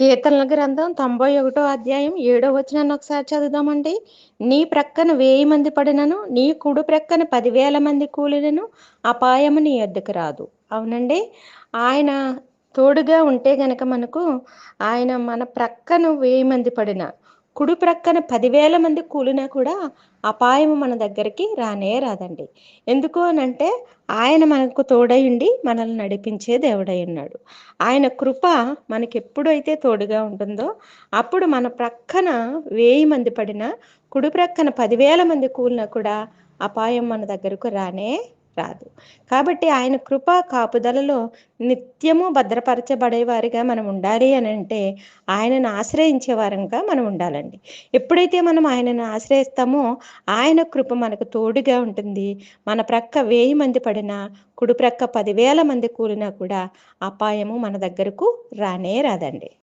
కీర్తనల గ్రంథం తొంభై ఒకటో అధ్యాయం ఏడో వచనాన్ని ఒకసారి చదువుదామండి. నీ ప్రక్కన వెయ్యి మంది పడినను నీ కుడి ప్రక్కన పదివేల మంది కూలినను అపాయము నీ ఎద్దుకు రాదు. అవునండి? ఆయన తోడుగా ఉంటే గనక మనకు ఆయన మన ప్రక్కన వెయ్యి మంది పడిన కుడి ప్రక్కన పదివేల మంది కూలినా కూడా అపాయం మన దగ్గరికి రానే రాదండి. ఎందుకు అనంటే ఆయన మనకు తోడై ఉండి మనల్ని నడిపించే దేవుడై ఉన్నాడు. ఆయన కృప మనకి ఎప్పుడైతే తోడుగా ఉంటుందో అప్పుడు మన ప్రక్కన వెయ్యి మంది పడిన కుడి ప్రక్కన పదివేల మంది కూలినా కూడా అపాయం మన దగ్గరకు రానే రాదు. కాబట్టి ఆయన కృప కాపుదలలో నిత్యము భద్రపరచబడేవారిగా మనం ఉండాలి అని అంటే ఆయనను ఆశ్రయించే వారంగా మనం ఉండాలండి. ఎప్పుడైతే మనం ఆయనను ఆశ్రయిస్తామో ఆయన కృప మనకు తోడుగా ఉంటుంది. మన ప్రక్క వెయ్యి మంది పడినా కుడి ప్రక్క పదివేల మంది కూలినా కూడా అపాయము మన దగ్గరకు రానే రాదండి.